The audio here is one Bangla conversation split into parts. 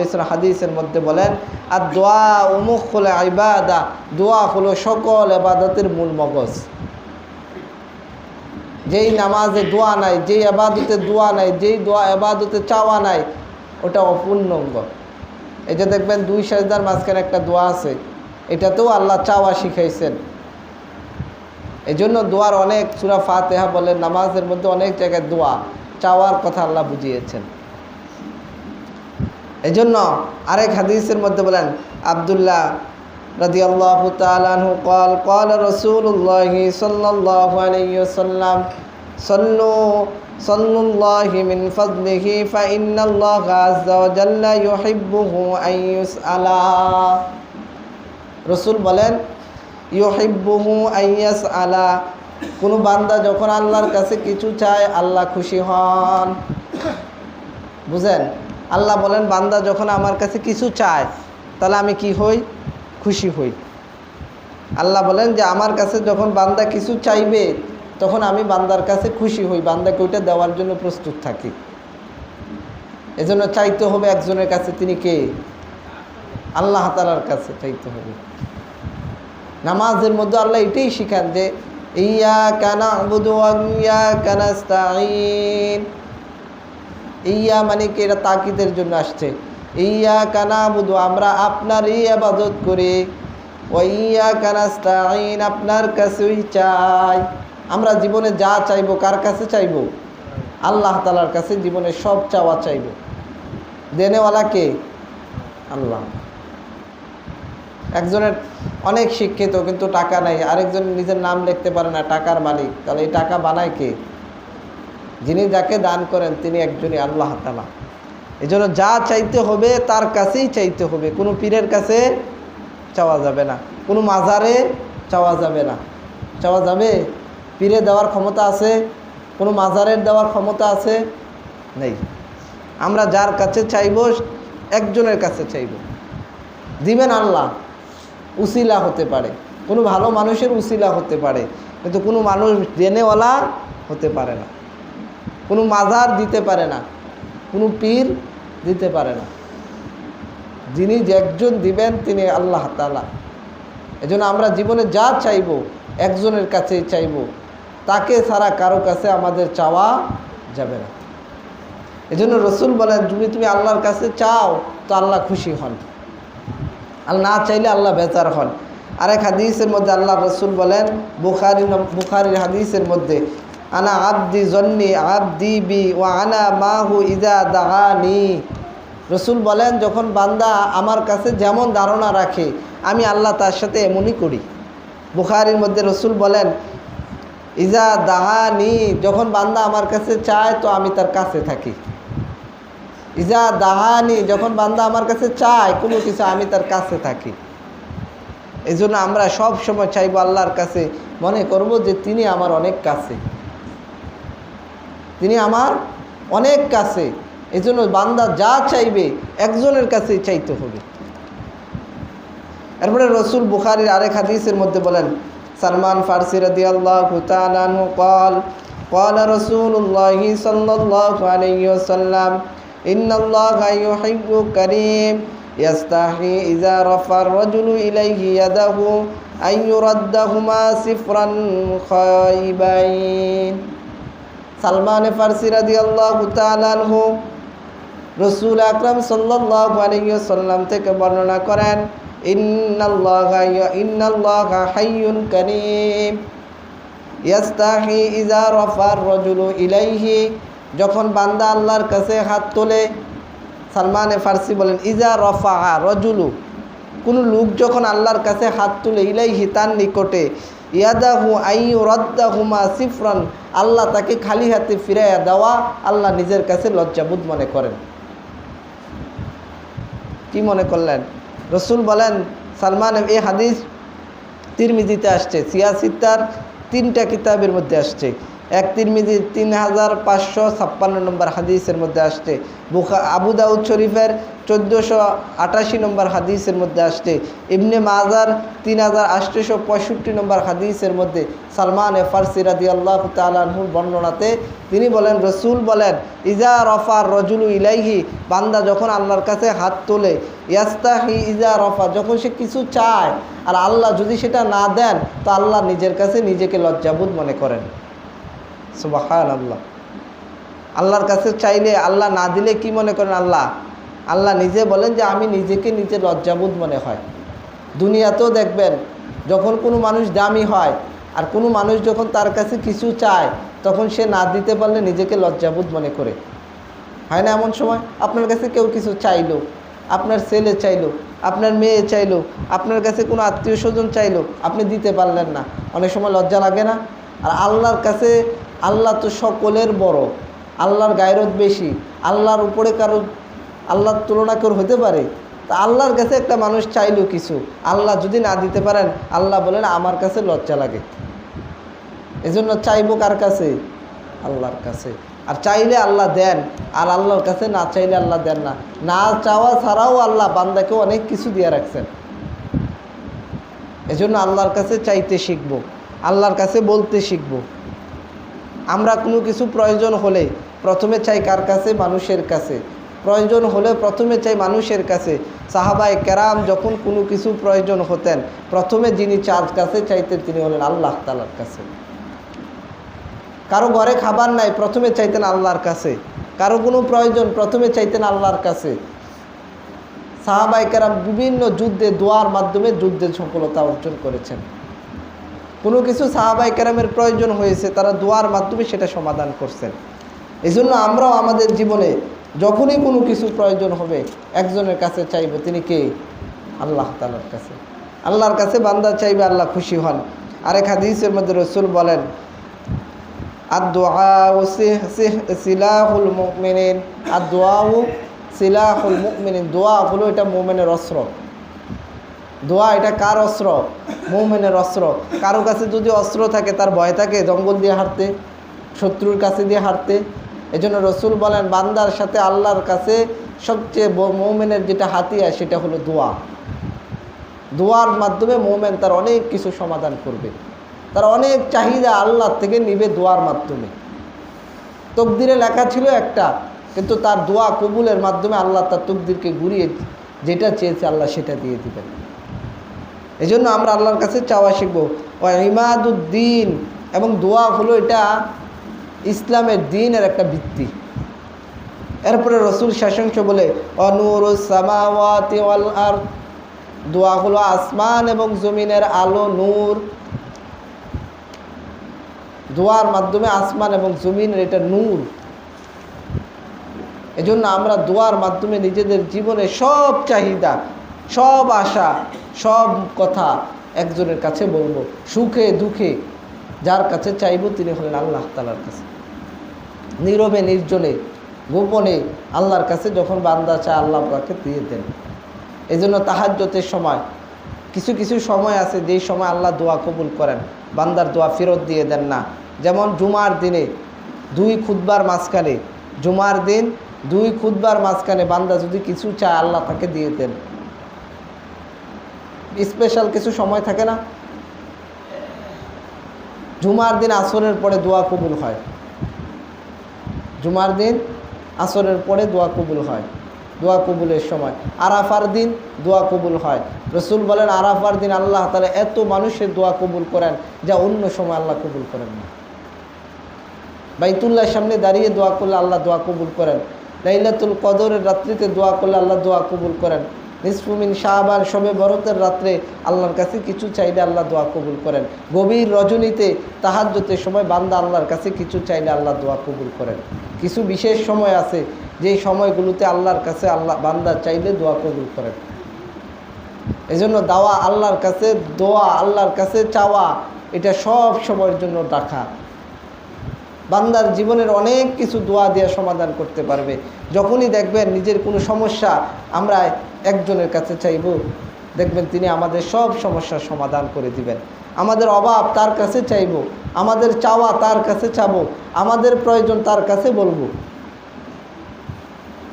ইসলাম হাদিসের মধ্যে বলেন, আর দোয়া উমুখ হলে আইবাদা দোয়া হলো সকল এবাদতের মূল মগজ। যেই নামাজে দোয়া নাই, যেই আবাদতে দোয়া নাই, যেই দোয়া আবাদতে চাওয়া নাই, ওটা অপূর্ণাঙ্গ। যে দেখবেন, দুই সাজদার মাঝখানে একটা দোয়া আছে, এটাতেও আল্লাহ চাওয়া শিখাইছেন। এই জন্য দোয়ার অনেক, সুরা ফাতেহা বলেন, নামাজের মধ্যে অনেক জায়গায় দোয়া, চাওয়ার কথা আল্লাহ বুঝিয়েছেন। এই জন্য আরেক হাদিসের মধ্যে বলেন, আবদুল্লাহ রাদি আল্লাহ তালু কল কল রসুল্লাহ সাল্লাহ আলাইসাল্লাম সল্লু, সল্লুল্লাহি মিন ফজলিহি ফাইন্নাল্লাহ আযজা ওয়া জাল্লা ইউহিব্বুহু আন ইউসআলা। রসুল বলেন, ইউহিব্বুহু আন ইয়াসআলা। কোনো বান্দা যখন আল্লাহর কাছে কিছু চায়, আল্লাহ খুশি হন। বুঝেন? আল্লাহ বলেন, বান্দা যখন আমার কাছে কিছু চায়, তাহলে আমি কি হই? খুশি হই। আল্লাহ বলেন যে, আমার কাছে যখন বান্দা কিছু চাইবে, তখন আমি বান্দার কাছে খুশি হই। বান্দাকে ওইটা দেওয়ার জন্য প্রস্তুত থাকি। এজন্য চাইতে হবে একজনের কাছে, তিনি কে? আল্লাহ তালার কাছে চাইতে হবে। নামাজের মধ্যে আল্লাহ এটাই শিখান যে, ইয়া কানা ইয়া কানাস্তাইন ইয়া মানে কি? এটা তাকিদের জন্য আসছে। ইয়া কানা বুধু, আমরা আপনার আপনারই আবাদত করি। ও ইয়া কানাস্তাইন আপনার কাছেই চাই। আমরা জীবনে যা চাইব, কার কাছে চাইব? আল্লাহ তালার কাছে জীবনে সব চাওয়া চাইব। দেনেওয়ালা কে? আল্লাহ। একজনের অনেক শিক্ষিত, কিন্তু টাকা নাই। আরেকজন নিজের নাম লিখতে পারে না, টাকার মালিক। তাহলে এই টাকা বানায় কে? যিনি যাকে দান করেন তিনি একজনই আল্লাহ তালা এই জন্য যা চাইতে হবে তার কাছেই চাইতে হবে। কোনো পীরের কাছে চাওয়া যাবে না। কোনো মাজারে চাওয়া যাবে না। চাওয়া যাবে? পীরে দেওয়ার ক্ষমতা আছে? কোনো মাজারের দেওয়ার ক্ষমতা আছে? নেই। আমরা যার কাছে চাইব, একজনের কাছে চাইব। দিবেন আল্লাহ, উসিলা হতে পারে। কোনো ভালো মানুষের উসিলা হতে পারে। কিন্তু কোনো মানুষ জেনেওয়ালা হতে পারে না। কোনো মাজার দিতে পারে না, কোনো পীর দিতে পারে না। যিনি একজন দিবেন তিনি আল্লাহ তালা এজন্য আমরা জীবনে যা চাইব, একজনের কাছেই চাইব, তাকে ছাড়া কারও কাছে আমাদের চাওয়া যাবে না। এজন্য রসুল বলেন তুমি তুমি আল্লাহর কাছে চাও, তো আল্লাহ খুশি হন। আর না চাইলে আল্লাহ বেচার হন। আরেক হাদিসের মধ্যে আল্লাহ রসুল বলেন, বুখারি বুখারির হাদিসের মধ্যে আনা আবদি জন্নি, আবদি বি ও আনা মাহু ইজা দাহানি রসুল বলেন, যখন বান্দা আমার কাছে যেমন ধারণা রাখে, আমি আল্লাহ তার সাথে এমনই করি। বুখারির মধ্যে রসুল বলেন ইজা দাহানি যখন বান্দা আমার কাছে চায়, তো আমি তার কাছে থাকি। ইজা দাহানি যখন বান্দা আমার কাছে চায়, কোনো কিছু আমি তার কাছে থাকি। এই আমরা সব সময় চাইব আল্লাহর কাছে। মনে করব যে তিনি আমার অনেক কাছে। তিনি আমার অনেক কাছে এই জন্য বান্দা যা চাইবে একজনের কাছেই চাইতে হবে এরপরে রসুল বুখারির আরেক হাদিসের মধ্যে বলেন সালমান ফার্সি রাদি আল্লাহ কল قال رسول الله صلى الله عليه وسلم إن الله يحب كريم يستحي إذا رفع الرجل إليه يده أن يردهما صفرا خائبين সালমান ফার্সি রাদি আল্লাহ তালানহু রসুল আকরাম সাল্লাহ থেকে বর্ণনা করেন যখন বান্দা আল্লাহর কাছে হাত তোলে, সালমানে ফার্সি বলেন ইজা রফা রজুলু। কোনো লোক যখন আল্লাহর কাছে হাত তুলে ইলাইহি তার নিকটে ইয়াদাহু আইয়ু রদ্দাহুমা সিফরান। আল্লাহ তাকে খালি হাতে ফিরাইয়া দেওয়া আল্লাহ নিজের কাছে লজ্জাবোধ মনে করেন। কি মনে করলেন? রসুল বলেন, সালমান, এই হাদিস তিরমিজিতে আসছে সিয়াসিত্তার তিনটা কিতাবের মধ্যে আসছে। এক তিরমিজি তিন হাজার পাঁচশো ছাপ্পান্ন নম্বর হাদিসের মধ্যে আসছে। বুখা আবু দাউদ শরীফের চোদ্দোশো আটাশি নম্বর হাদিসের মধ্যে আসছে। ইবনে মাজার তিন হাজার আটশোশো পঁয়ষট্টি নম্বর হাদিসের মধ্যে সালমান এ ফার্সি রাদি আল্লাহ তালাহুর বর্ণনাতে তিনি বলেন, রসুল বলেন, ইজা রফার রজুলু ইলাইহি বান্দা যখন আল্লাহর কাছে হাত তোলে, ইয়াস্তাহি ইজা রফা যখন সে কিছু চায়, আর আল্লাহ যদি সেটা না দেন, তো আল্লাহ নিজের কাছে নিজেকে লজ্জাবোধ মনে করেন। সুবাহ আল্লাহ আল্লাহর কাছে চাইলে, আল্লাহ না দিলে কি মনে করেন আল্লাহ? আল্লাহ নিজে বলেন যে আমি নিজেকে নিজে লজ্জাবোধ মনে হয়। দুনিয়াতেও দেখবেন, যখন কোনো মানুষ দামি হয় আর কোনো মানুষ যখন তার কাছে কিছু চায়, তখন সে না দিতে পারলে নিজেকে লজ্জাবোধ মনে করে। হয় না এমন সময়? আপনার কাছে কেউ কিছু চাইলো, আপনার ছেলে চাইলো, আপনার মেয়ে চাইলো, আপনার কাছে কোনো আত্মীয় স্বজন চাইলো, আপনি দিতে পারলেন না। অনেক সময় লজ্জা লাগে না? আর আল্লাহর কাছে, আল্লাহ তো সকলের বড়, আল্লাহর গায়রত বেশি, আল্লাহর উপরে কারও আল্লাহর তুলনা কেউ হতে পারে। তা আল্লাহর কাছে একটা মানুষ চাইলো কিছু। আল্লাহ যদি না দিতে পারেন, আল্লাহ বলেন, আমার কাছে লজ্জা লাগে। এজন্য চাইব কার কাছে? আল্লাহর কাছে। আর চাইলে আল্লাহ দেন, আর আল্লাহর কাছে না চাইলে আল্লাহ দেন না। না চাওয়া ছাড়াও আল্লাহ বান্দাকে অনেক কিছু দিয়ে রাখছেন। এজন্য আল্লাহর কাছে চাইতে শিখব, আল্লাহর কাছে বলতে শিখব। আমরা কোনো কিছু প্রয়োজন হলে প্রথমে চাই কার কাছে? মানুষের কাছে। প্রয়োজন হলে প্রথমে চাই মানুষের কাছে। সাহাবায় কেরাম যখন কোনো কিছু প্রয়োজন হতেন, প্রথমে যিনি চার কাছে চাইতেন তিনি হলেন আল্লাহ তালার কাছে। কারও ঘরে খাবার নাই, প্রথমে চাইতেন আল্লাহর কাছে। কারও কোনো প্রয়োজন, প্রথমে চাইতেন আল্লাহর কাছে। সাহাবাই কেরাম বিভিন্ন যুদ্ধে, দোয়ার মাধ্যমে যুদ্ধে সফলতা অর্জন করেছেন। কোনো কিছু সাহাবাই কেরামের প্রয়োজন হয়েছে, তারা দোয়ার মাধ্যমে সেটা সমাধান করছেন। এই আমরাও আমাদের জীবনে যখনই কোনো কিছু প্রয়োজন হবে, একজনের কাছে চাইব, তিনি কে? আল্লাহ তালার কাছে। আল্লাহর কাছে বান্দা চাইবে, আল্লাহ খুশি হন। আরেক হাদিসের মধ্যে রসুল বলেন দোয়া হলো এটা মোমেনের অস্ত্র। দোয়া এটা কার অস্ত্র? মৌমেনের অস্ত্র। কারও কাছে যদি অস্ত্র থাকে, তার ভয় থাকে জঙ্গল দিয়ে হাঁটতে, শত্রুর কাছে দিয়ে হাঁটতে এজন্য রসুল বলেন, বান্দার সাথে আল্লাহর কাছে সবচেয়ে মৌমেনের যেটা হাতিয়ার সেটা হলো দোয়া। দোয়ার মাধ্যমে মৌমেন তার অনেক কিছু সমাধান করবে। তার অনেক চাহিদা আল্লাহ থেকে নিবে দোয়ার মাধ্যমে। তকদিরে লেখা ছিল একটা, কিন্তু তার দোয়া কবুলের মাধ্যমে আল্লাহ তার তকদিরকে ঘুরিয়ে যেটা চেয়েছে আল্লাহ সেটা দিয়ে দিবেন। এই জন্য আমরা আল্লাহর কাছে চাওয়া শিখব ও ইমাদুদ্দিন, এবং দোয়া হলো এটা ইসলামের দিনের একটা ভিত্তি। এরপরে রসুল শাসংশ বলে, অনুর আর দোয়া হলো আসমান এবং জমিনের আলো, নূর। দোয়ার মাধ্যমে আসমান এবং জমিনের এটা নূর। এজন্য আমরা দোয়ার মাধ্যমে নিজেদের জীবনে সব চাহিদা, সব আশা, সব কথা একজনের কাছে বলব। সুখে, দুঃখে যার কাছে চাইব তিনি হলেন আল্লাহ তালার কাছে। নীরবে নির্জনে গোপনে আল্লাহর কাছে যখন বান্দা চায়, আল্লাহ তাকে দিয়ে দেন। এই জন্য তাহাজ্যতের সময়, কিছু কিছু সময় আছে, যেই সময় আল্লাহ দোয়া কবুল করেন, বান্দার দোয়া ফেরত দিয়ে দেন না। যেমন জুমার দিনে দুই খুদবার মাঝখানে, জুমার দিন দুই খুদবার মাঝখানে বান্দা যদি কিছু চায়, আল্লাহ তাকে দিয়ে দেন। স্পেশাল কিছু সময় থাকে না? জুমার দিন আসরের পরে দোয়া কবুল হয়। জুমার দিন, আসরের পরে দোয়া কবুল হয়, দোয়া কবুলের সময়। আরাফার দিন দোয়া কবুল হয়। রসুল বলেন, আরাফার দিন আল্লাহ তাহলে এত মানুষের দোয়া কবুল করেন যা অন্য সময় আল্লাহ কবুল করেন না। বাইতুল্লাহর সামনে দাঁড়িয়ে দোয়া করলে আল্লাহ দোয়া কবুল করেন। লাইলাতুল কদরের রাত্রিতে দোয়া করলে আল্লাহ দোয়া কবুল করেন। নিসফুমিন শাহবান শবে বরতের রাত্রে আল্লাহর কাছে কিছু চাইলে আল্লাহ দোয়া কবুল করেন। গভীর রজনীতে তাহাজ্যতের সময় বান্দা আল্লাহর কাছে কিছু চাইলে আল্লাহ দোয়া কবুল করেন। কিছু বিশেষ সময় আছে, যেই সময়গুলোতে আল্লাহর কাছে আল্লাহ বান্দা চাইলে দোয়া কবুল করেন। এজন্য দাওয়া আল্লাহর কাছে, দোয়া আল্লাহর কাছে, চাওয়া, এটা সব সময়ের জন্য ডাকা। বান্দার জীবনের অনেক কিছু দোয়া দিয়ে সমাধান করতে পারবে। যখনই দেখবেন নিজের কোনো সমস্যা, আমরা একজনের কাছে চাইব। দেখবেন তিনি আমাদের সব সমস্যার সমাধান করে দিবেন। আমাদের অভাব তার কাছে চাইব। আমাদের চাওয়া তার কাছে চাবো। আমাদের প্রয়োজন তার কাছে বলব।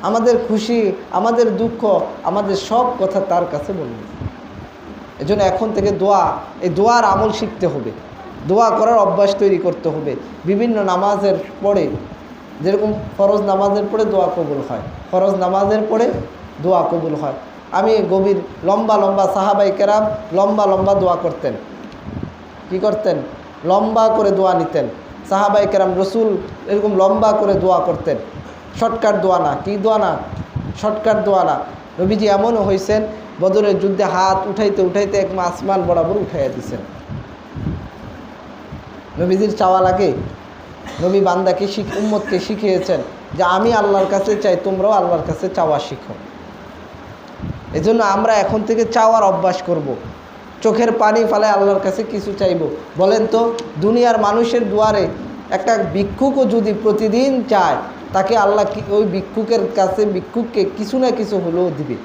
আমাদের খুশি, আমাদের দুঃখ, আমাদের সব কথা তার কাছে বলব। এজন্য এখন থেকে দোয়া, এই দোয়ার আমল শিখতে হবে। দোয়া করার অভ্যাস তৈরি করতে হবে। বিভিন্ন নামাজের পরে, যেরকম ফরজ নামাজের পরে দোয়া কবুল হয়, ফরজ নামাজের পরে দোয়া কবুল হয়। আমি গভীর, লম্বা লম্বা সাহাবাই কেরাম লম্বা লম্বা দোয়া করতেন। কি করতেন? লম্বা করে দোয়া নিতেন। সাহাবাই কেরাম রসুল এরকম লম্বা করে দোয়া করতেন। শর্টকাট দোয়া না, কি দোয়া না? শর্টকাট দোয়া না। নবীজি এমনও হয়েছেন বদরের যুদ্ধে হাত উঠাইতে উঠাইতে এক আসমান বরাবর উঠাইয়া দিছেন। নবীজির চাওয়া লাগে। নবী বান্দাকে শিখ, উম্মতকে শিখিয়েছেন যে আমি আল্লাহর কাছে চাই, তোমরাও আল্লাহর কাছে চাওয়া শিখো। এজন্য আমরা এখন থেকে চাওয়ার অভ্যাস করব। চোখের পানি ফালে আল্লাহর কাছে কিছু চাইব। বলেন তো, দুনিয়ার মানুষের দুয়ারে একটা ভিক্ষুকও যদি প্রতিদিন চায়, তাকে আল্লাহ ওই ভিক্ষুকের কাছে ভিক্ষুককে কিছু না কিছু হলেও দিবে।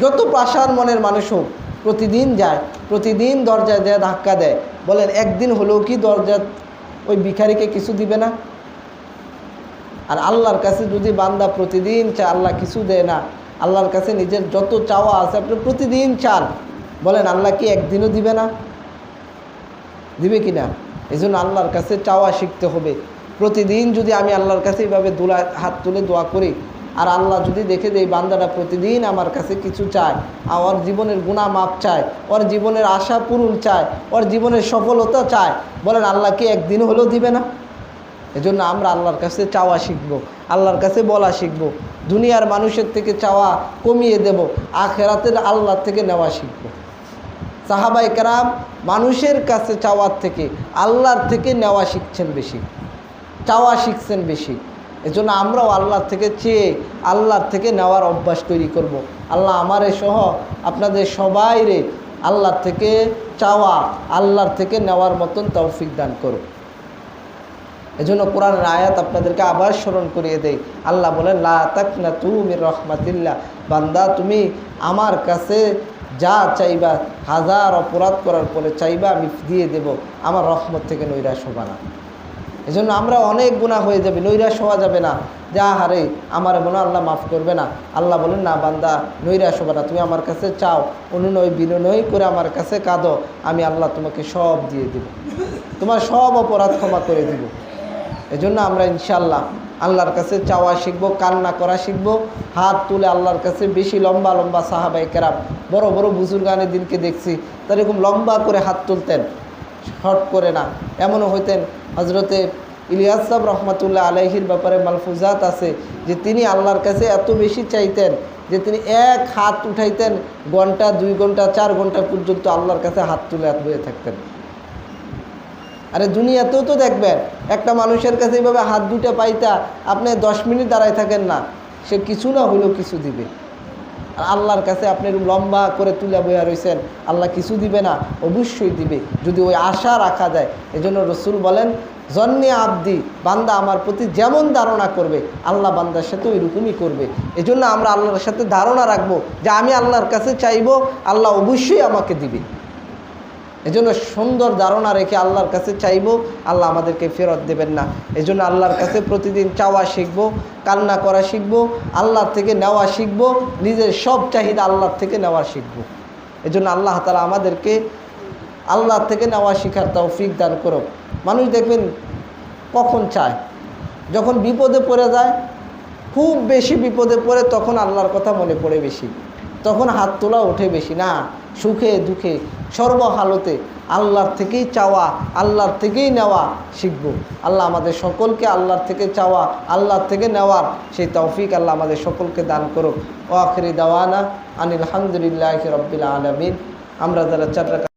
যত প্রাসার মনের মানুষ হোক, প্রতিদিন যায়, প্রতিদিন দরজায় দেয় ধাক্কা দেয়। বলেন, একদিন হলেও কি দরজা ওই ভিখারিকে কিছু দিবে না? আর আল্লাহর কাছে যদি বান্দা প্রতিদিন চায়, আল্লাহ কিছু দেয় না আল্লাহর কাছে নিজের যত চাওয়া আছে, আপনি প্রতিদিন চান। বলেন, আল্লাহ কি একদিনও দিবে না? দিবে কি না? এই জন্য আল্লাহর কাছে চাওয়া শিখতে হবে। প্রতিদিন যদি আমি আল্লাহর কাছে এইভাবে দোলা, হাত তুলে দোয়া করি, আর আল্লাহ যদি দেখে যে এই বান্দাটা প্রতিদিন আমার কাছে কিছু চায়, আর ওর জীবনের গুণা মাপ চায়, ওর জীবনের আশা পূরণ চায়, ওর জীবনের সফলতা চায়, বলেন, আল্লাহ কি একদিনও হলেও দিবে না? এজন্য আমরা আল্লাহর কাছে চাওয়া শিখব, আল্লাহর কাছে বলা শিখব, দুনিয়ার মানুষের থেকে চাওয়া কমিয়ে দেব, আখেরাতের আল্লাহর থেকে নেওয়া শিখব। সাহাবাই কেরাম মানুষের কাছে চাওয়ার থেকে, আল্লাহর থেকে নেওয়া শিখছেন বেশি, চাওয়া শিখছেন বেশি। এজন্য আমরাও আল্লাহর থেকে চেয়ে, আল্লাহর থেকে নেওয়ার অভ্যাস তৈরি করব। আল্লাহ আমারে সহ আপনাদের সবাই রে আল্লাহর থেকে চাওয়া, আল্লাহর থেকে নেওয়ার মতন তৌফিক দান করো এজন্য কোরআনের আয়াত আপনাদেরকে আবার স্মরণ করিয়ে দেই। আল্লাহ বলেন, লা তুমি রহমাতিল্লাহ। বান্দা, তুমি আমার কাছে যা চাইবা, হাজার অপরাধ করার পরে চাইবা, আমি দিয়ে দেব। আমার রহমত থেকে নৈরাশ হবা না। এজন্য আমরা অনেক গুণা হয়ে যাবে, নৈরাশ হওয়া যাবে না। যা হারে আমার মনে আল্লাহ মাফ করবে না। আল্লাহ বলেন, না বান্দা, নৈরাশ হবে না। তুমি আমার কাছে চাও, অনুনয় বিনয় করে আমার কাছে কাঁদো। আমি আল্লাহ তোমাকে সব দিয়ে দেব। তোমার সব অপরাধ ক্ষমা করে দিব। এজন্য আমরা ইনশাল্লাহ আল্লাহর কাছে চাওয়া শিখব, কান্না করা শিখব, হাত তুলে আল্লাহর কাছে বেশি লম্বা লম্বা সাহাবাই কেরাম, বড় বড় বুজুর্গানের দিনকে দেখছি, তার এরকম লম্বা করে হাত তুলতেন, শর্ট করে না, এমনও হইতেন হজরতে ইলিয়াস সাহ রহমতুল্লাহ আলহির ব্যাপারে মালফুজাত আছে যে তিনি আল্লাহর কাছে এত বেশি চাইতেন যে তিনি এক হাত উঠাইতেন, ঘণ্টা, দুই ঘণ্টা, চার ঘণ্টা পর্যন্ত আল্লাহর কাছে হাত তুলে হাত বয়ে থাকতেন। আরে দুনিয়াতেও তো দেখবেন, একটা মানুষের কাছে এইভাবে হাত দুটা পাইতা আপনি দশ মিনিট দাঁড়ায় থাকেন না। সে কিছু না হলেও কিছু দিবে। আর আল্লাহর কাছে আপনি লম্বা করে তুলে বইয়া রয়েছেন আল্লাহ কিছু দিবে না, অবশ্যই দিবে। যদি ওই আশা রাখা যায়, এজন্য রসুল বলেন জন্মে আব্দি, বান্দা আমার প্রতি যেমন ধারণা করবে, আল্লাহ বান্দার সাথে ওইরকমই করবে। এজন্য আমরা আল্লাহর সাথে ধারণা রাখব যে আমি আল্লাহর কাছে চাইব, আল্লাহ অবশ্যই আমাকে দিবে। এজন্য সুন্দর ধারণা রেখে আল্লাহর কাছে চাইব, আল্লাহ আমাদেরকে ফেরত দেবেন না। এজন্য আল্লাহর কাছে প্রতিদিন চাওয়া শিখব, কান্না করা শিখব, আল্লাহর থেকে নেওয়া শিখব, নিজের সব চাহিদা আল্লাহর থেকে নেওয়া শিখব। এজন্য আল্লাহ তালা আমাদেরকে আল্লাহর থেকে নেওয়া শিখার তৌফিক দান করো মানুষ দেখবেন কখন চায়? যখন বিপদে পড়ে যায়, খুব বেশি বিপদে পড়ে তখন আল্লাহর কথা মনে পড়ে বেশি। তখন হাত তোলা ওঠে বেশি। না, সুখে দুঃখে সর্বহালতে আল্লাহর থেকেই চাওয়া, আল্লাহর থেকেই নেওয়া শিখব। আল্লাহ আমাদের সকলকে আল্লাহর থেকে চাওয়া, আল্লাহর থেকে নেওয়ার সেই তৌফিক আল্লাহ আমাদের সকলকে দান করুক। ও আখরি দাওয়ানা আনিল হামদুলিল্লাহ রব্বিল আলমিন। আমরা যারা চার